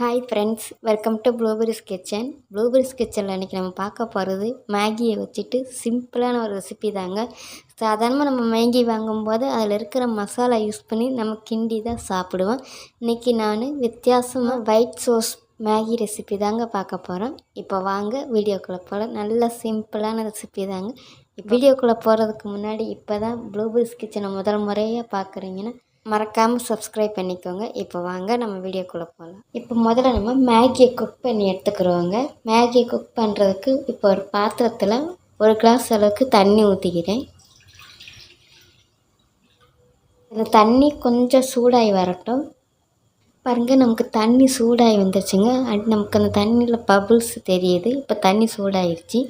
Hi friends welcome to Blueberries Kitchen Blueberries கிச்சனில் இன்றைக்கி நம்ம பார்க்க போகிறது மேகியை வச்சுட்டு சிம்பிளான ஒரு ரெசிபி தாங்க. சாதாரணமாக நம்ம மேகி வாங்கும்போது அதில் இருக்கிற மசாலா யூஸ் பண்ணி நம்ம கிண்டி தான் சாப்பிடுவோம். இன்றைக்கி நான் வித்தியாசமாக ஒயிட் சோஸ் மேகி ரெசிபி தாங்க பார்க்க போகிறோம் இப்போ வாங்க வீடியோக்குள்ளே போகலாம் நல்ல சிம்பிளான ரெசிபி தாங்க. வீடியோக்குள்ளே போகிறதுக்கு முன்னாடி இப்போ தான் ப்ளூபெரிஸ் கிச்சனை முதல் முறையாக பார்க்குறீங்கன்னா மறக்காமல் சப்ஸ்கிரைப் பண்ணிக்கோங்க. இப்போ வாங்க நம்ம வீடியோக்குள்ளே போகலாம் இப்போ முதல்ல நம்ம மேகியை குக் பண்ணி எடுத்துக்கிறோங்க. மேகியை குக் பண்ணுறதுக்கு இப்போ ஒரு பாத்திரத்தில் ஒரு கிளாஸ் அளவுக்கு தண்ணி ஊற்றிக்கிறேன் இந்த தண்ணி கொஞ்சம் சூடாகி வரட்டும். பாருங்கள் நமக்கு தண்ணி சூடாகி வந்துருச்சுங்க. அண்ட் நமக்கு அந்த தண்ணியில் பபுள்ஸ் தெரியுது. இப்போ தண்ணி சூடாகிடுச்சு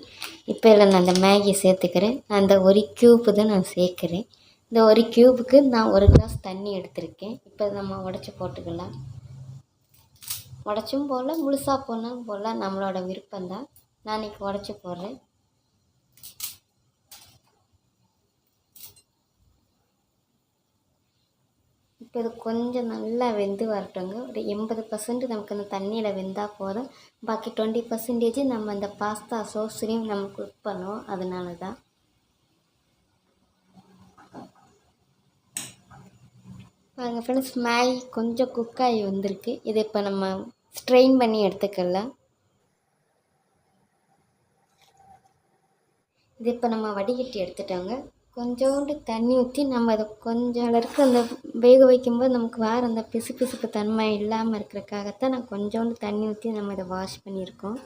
இப்போ இதில் நான் அந்த மேகியை சேர்த்துக்கிறேன். அந்த ஒரு க்யூப்பு தான் நான் சேர்க்குறேன். இந்த ஒரு க்யூபுக்கு நான் ஒரு கிளாஸ் தண்ணி எடுத்திருக்கேன். இப்போ நம்ம உடச்சி போட்டுக்கலாம். உடச்சும் போடல முழுசாக போனாலும் போடல நம்மளோட விருப்பம்தான் நான் இன்றைக்கி உடச்சி போடுறேன். இப்போ இது கொஞ்சம் நல்லா வெந்து வரட்டுங்க ஒரு எண்பது பர்சன்ட் நமக்கு அந்த தண்ணியில் வெந்தால் போதும். பாக்கி டுவெண்ட்டி பர்சன்டேஜ் நம்ம அந்த பாஸ்தா சோஸ்லேயும் நம்ம குக் பண்ணுவோம். அதனால தான் பாருங்கள் ஃப்ரெண்ட்ஸ் மேகி கொஞ்சம் குக்காகி வந்திருக்கு. இதை இப்போ நம்ம ஸ்ட்ரெயின் பண்ணி எடுத்துக்கலாம். இது இப்போ நம்ம வடிகட்டி எடுத்துட்டோங்க. கொஞ்சோண்டு தண்ணி ஊற்றி நம்ம அதை கொஞ்சம் அளவுக்கு அந்த வேக வைக்கும்போது நமக்கு வேறு அந்த பிசு பிசுப்பு தன்மை இல்லாமல் இருக்கிறக்காகத்தான் நான் கொஞ்சோண்டு தண்ணி ஊற்றி நம்ம இதை வாஷ் பண்ணியிருக்கோம்.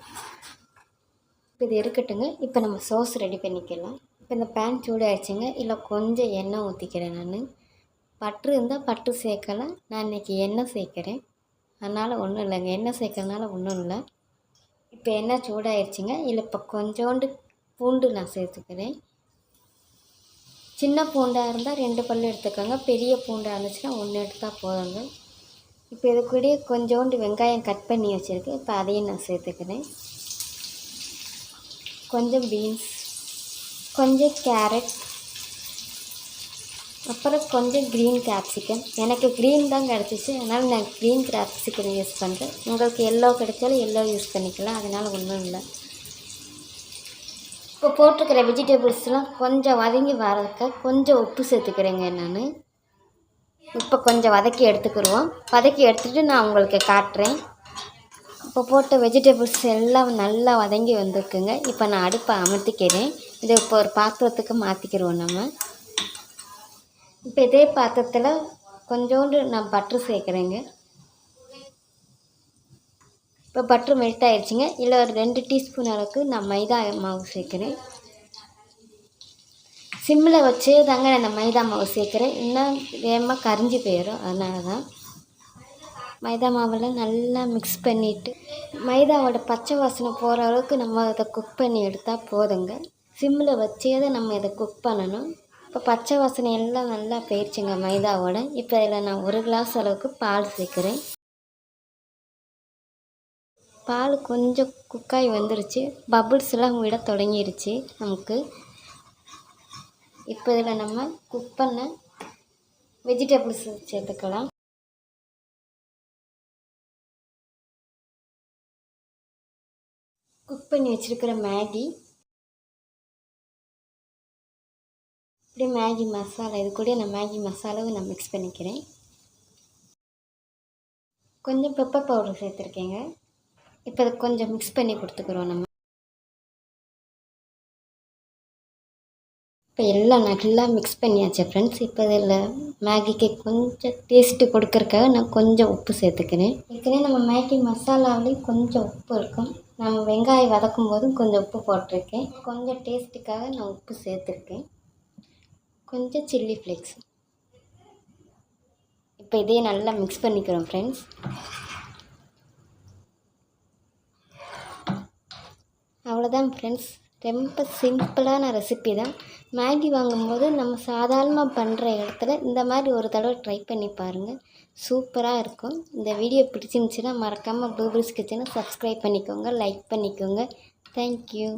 இப்போ இது இருக்கட்டுங்க இப்போ நம்ம சோஸ் ரெடி பண்ணிக்கலாம். இப்போ இந்த பேன் சூடாகிடுச்சுங்க இல்லை கொஞ்சம் எண்ணெய் ஊற்றிக்கிறேன் நான். பற்று இருந்தால் பற்று சேர்க்கலாம். நான் இன்றைக்கி எண்ணெய் சேர்க்குறேன். அதனால் ஒன்றும் இல்லைங்க. எண்ணெய் சேர்க்கறதுனால ஒன்றும் இல்லை. இப்போ எண்ணெய் சூடாயிருச்சுங்க. இல்லை இப்போ கொஞ்சோண்டு பூண்டு நான் சேர்த்துக்கிறேன். சின்ன பூண்டாக இருந்தால் ரெண்டு பல் எடுத்துக்கோங்க. பெரிய பூண்டாக இருந்துச்சுன்னா ஒன்று எடுத்தால் போதுங்க. இப்போ இது கூட கொஞ்சோண்டு வெங்காயம் கட் பண்ணி வச்சுருக்கேன். இப்போ அதையும் நான் சேர்த்துக்கிறேன். கொஞ்சம் பீன்ஸ் கொஞ்சம் கேரட் அப்புறம் கொஞ்சம் க்ரீன் கேப்சிகம் எனக்கு க்ரீன் தான் கிடச்சிச்சு. அதனால் நான் க்ரீன் கேப்சிகம் யூஸ் பண்ணுறேன் உங்களுக்கு எல்லோ கிடைச்சாலும் எல்லோ யூஸ் பண்ணிக்கலாம். அதனால் ஒன்றும் இல்லை. இப்போ போட்டிருக்கிற வெஜிடபிள்ஸ்லாம் கொஞ்சம் வதங்கி வரதுக்கு கொஞ்சம் உப்பு சேர்த்துக்கிறேங்க நான். இப்போ கொஞ்சம் வதக்கி எடுத்துக்கிடுவோம் வதக்கி எடுத்துகிட்டு நான் உங்களுக்கு காட்டுறேன். இப்போ போட்ட வெஜிடபிள்ஸ் எல்லாம் நல்லா வதங்கி வந்திருக்குங்க. இப்போ நான் அடுப்பை அமர்த்திக்கிறேன். இதை இப்போ ஒரு பாத்திரத்துக்கு மாற்றிக்கிடுவோம் நம்ம. இப்போ இதே பாத்திரத்தில் கொஞ்சோண்டு நான் பட்ரு சேர்க்குறேங்க. இப்போ பட்ரு மெல்ட் ஆகிடுச்சிங்க இல்லை ஒரு ரெண்டு டீஸ்பூன் அளவுக்கு நான் மைதா மாவு சேர்க்குறேன். சிம்மில் வச்சு தாங்க நான் மைதா மாவு சேர்க்குறேன். இன்னும் வேகமாக கரிஞ்சு போயிடும் அதனால தான் மைதா மாவில் நல்லா மிக்ஸ் பண்ணிவிட்டு மைதாவோட பச்சை வாசனை போகிற அளவுக்கு நம்ம அதை குக் பண்ணி எடுத்தால் போதுங்க. சிம்மில் வச்சே தான் நம்ம இதை குக் பண்ணணும். இப்போ பச்சை வாசனை எல்லாம் நல்லா போயிடுச்சுங்க மைதாவோட. இப்போ இதில் நான் ஒரு கிளாஸ் அளவுக்கு பால் சேர்க்குறேன். பால் கொஞ்சம் குக்காய் வந்துருச்சு. பபுள்ஸ்லாம் விட தொடங்கிருச்சு நமக்கு. இப்போ இதில் நம்ம குக் பண்ண வெஜிடபிள்ஸ் சேர்த்துக்கலாம். குக் பண்ணி வச்சுருக்கிற மேகி இப்படி மேகி மசாலா இது கூட நான் மேகி மசாலாவை நான் மிக்ஸ் பண்ணிக்கிறேன். கொஞ்சம் பெப்பர் பவுடர் சேர்த்துருக்கேங்க. இப்போ அதை கொஞ்சம் மிக்ஸ் பண்ணி கொடுத்துக்குறோம் நம்ம. இப்போ எல்லாம் நல்லா மிக்ஸ் பண்ணியாச்சு ஃப்ரெண்ட்ஸ் இப்போ இதில் மேகிக்கு கொஞ்சம் டேஸ்ட்டு கொடுக்கறக்காக நான் கொஞ்சம் உப்பு சேர்த்துக்கிறேன். ஏற்கனவே நம்ம மேகி மசாலாவிலையும் கொஞ்சம் உப்பு இருக்கும். நம்ம வெங்காயம் வதக்கும் போதும் கொஞ்சம் உப்பு போட்டிருக்கேன். கொஞ்சம் டேஸ்ட்டுக்காக நான் உப்பு சேர்த்துருக்கேன். கொஞ்சம் சில்லி ஃப்ளேக்ஸ். இப்போ இதையே நல்லா மிக்ஸ் பண்ணிக்கிறோம் ஃப்ரெண்ட்ஸ் அவ்வளோதான் ஃப்ரெண்ட்ஸ் ரொம்ப சிம்பிளான ரெசிபி தான். மேகி வாங்கும்போது நம்ம சாதாரணமாக பண்ணுற இடத்துல இந்த மாதிரி ஒரு தடவை ட்ரை பண்ணி பாருங்கள் சூப்பராக இருக்கும். இந்த வீடியோ பிடிச்சிருந்துச்சின்னா மறக்காமல் பூபிள்ஸ் கிச்சனை சப்ஸ்கிரைப் பண்ணிக்கோங்க லைக் பண்ணிக்கோங்க. தேங்க்யூ